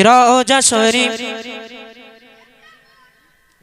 রোজা শরীফ।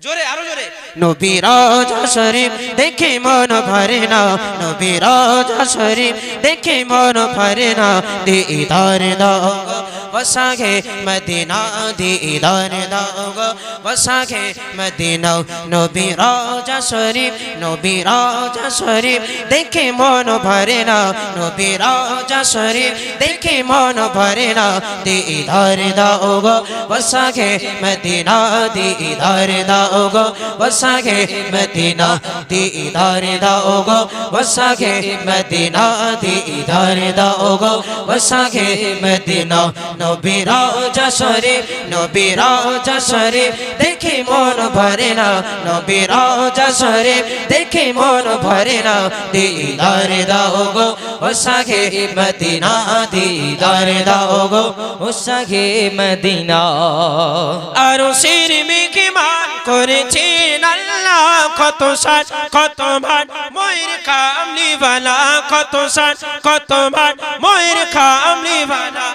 জোরে, আরও জোরে। নবী রাজা শরীফ দেখে মন ভরে না। নবী রাজা শরীফ দেখে মন ভরে না। দিদার দাও গো বসাগে মদিনা দিদার দাও গো বসাগে মদিনা নবী রোজা শরীফ নবী রোজা শরীফ দেখে মন ভরে না নবী রোজা শরীফ দেখে মন ভরে না দিদার দাও গো বসাগে মদিনা দিদার দাও গো বসাগে মদিনা দিদার দাও গো বসাগে মদিনা দিদার দাও গো বসাগে মদিনা নবী রোজা শরীফ নবী দেখে মন ভরে না। নবী রোজা শরীফ, দেখে মন ভরে না। দিদার দাও গো বসাগে মদিনা, দিদার দাও গো উসাগে মদিনা। আরও শির মেঘে মান করেছেন কত সাজ কত মান ময়ের কামলিওয়ালা কত সাজ কত মান ময়ের কামলিওয়ালা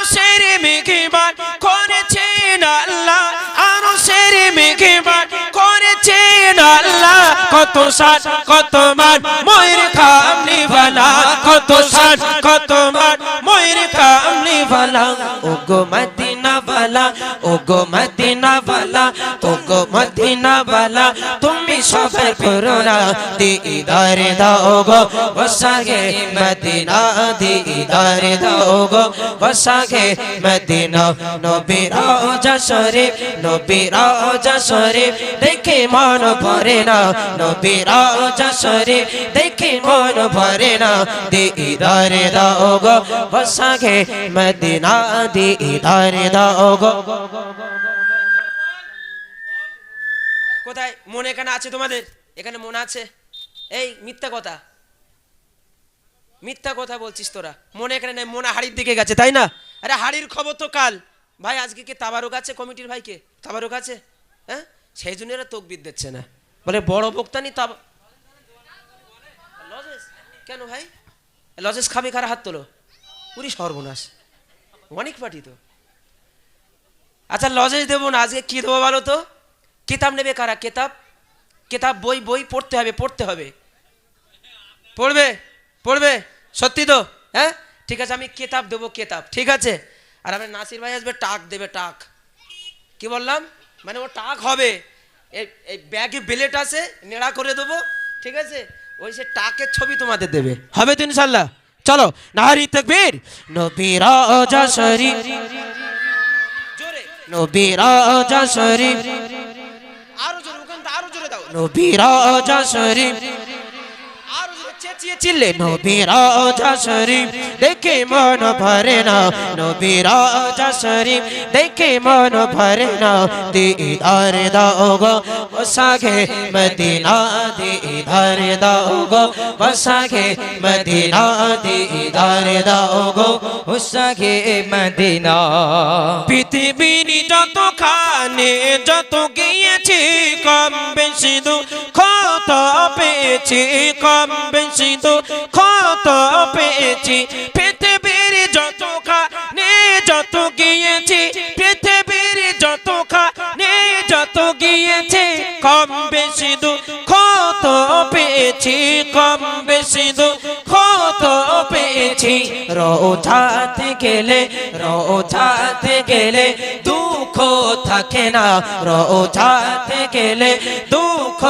আরও শির মেঘে মান করেছেন আল্লাহ আরও শির মেঘে মান করেছেন আল্লাহ। কত সাত, কত মান ময়ের কামলিওয়ালা কত সাজ কত মান ময়ের কামলিওয়ালা ও গো মদিনা মদিনাওয়ালা ও গো মদিনাওয়ালা ও গো মদিনাওয়ালা, তুমি সবার করোনা দিদার দাও গো, বসাগে মদিনা দিদার দাও গো, বসাগে মদিনা নবীর রওজা শরীফ নবীর রওজা শরীফ, দেখে মন ভরে না নবীর রওজা শরীফ, দেখে মন ভরে না, দিদার দাও গো, বসাগে মদিনা দিদার দাও গো। কোথায়? এখানে আছে তোমাদের? এখানে আছে? এই, মিথ্যা কথা। মিথ্যা কথা বলছিস তোরা। মনে এখানে মনে হাড়ির দিকে গেছে, তাই না? আরে হাড়ির খবর তো কাল। ভাই, আজকে কি? তাবারুক আছে কমিটির ভাইকে? তাবারুক আছে? হ্যাঁ? সেই জন্য এরা তকবির দিচ্ছে না। বলে, বড় বক্তা নি লজেস? কেন ভাই? লজেস খাবি, কারা হাত তোলো? পুরি সর্বনাশ। অনেক পার্টি তো। আচ্ছা লজেস দেবো না, আজকে কি দেবো বলো তো? কিতাব নেবে কারা? কেতাব? কেতাব, বই বই পড়তে হবে পড়তে হবে। পড়বে? পড়বে? সত্যি তো? হ্যাঁ? ঠিক আছে, আমি কেতাব দেবো, কেতাব, ঠিক আছে? আর আমার নাসির ভাই আসবে, টাক দেবে, টাক। কি বললাম? মানে ও টাক হবে। এই ব্যাগে বেলেট আছে, নেড়া করে দেবো, ঠিক আছে? ওই সে টাকের ছবি তোমাদের দেবে। হবে তো ইনশাল্লাহ? চলো, নাহারি তকবীর। নবী রাজা শরীফ। আরও জোরে আরও জোরে দাও। নবী শরীফ। আরও জোরে চেঁচিয়ে চিল্লে শরীফ, দেখে মন ভরে না নবী শরীফ, দেখে মন ভরে না দিদার দাও গো বসাগে মদিনা, দিদার দাও গো বসাগে মদিনা, দিদার দাও গো উসাগে মদিনা। পৃথিবীর যত খানে যত গিয়েছি, কম বেশি দু ক্ষত পেয়েছি, কম বেশি দু ক্ষত পেয়েছি। পৃথিবীর যত খানে যত গিয়েছি, পৃথিবীর যত খানে যত গিয়েছি, কম বেশি দু ক্ষত পেয়েছি, কম বেশি দু ক্ষত পেয়েছি। রোজাতে গেলে রোজাতে গেলে থাকে না রোজাতে গেলে দুঃখ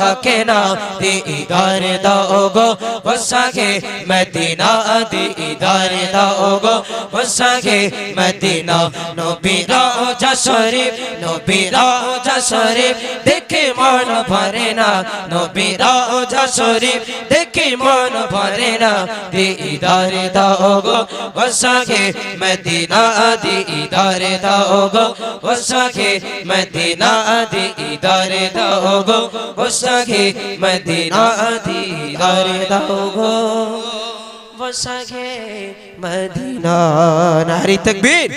থাকে না। দিদার দাও গো, বসাগে মদিনা, দিদার দাও গো, বসাগে মদিনা। নবী রোজা শরীফ, নবী রোজা শরীফ, দেখে মন ভরে না। নবী রোজা শরীফ, দেখে মন ভরে না। দিদার দাও গো, বসাগে মদিনা, দিদার দাও গো বসাগে মদিনা দিদার দাও গো বসাগে মদিনা দিদার দাও গো বসাগে মদিনা নারী তকবীর।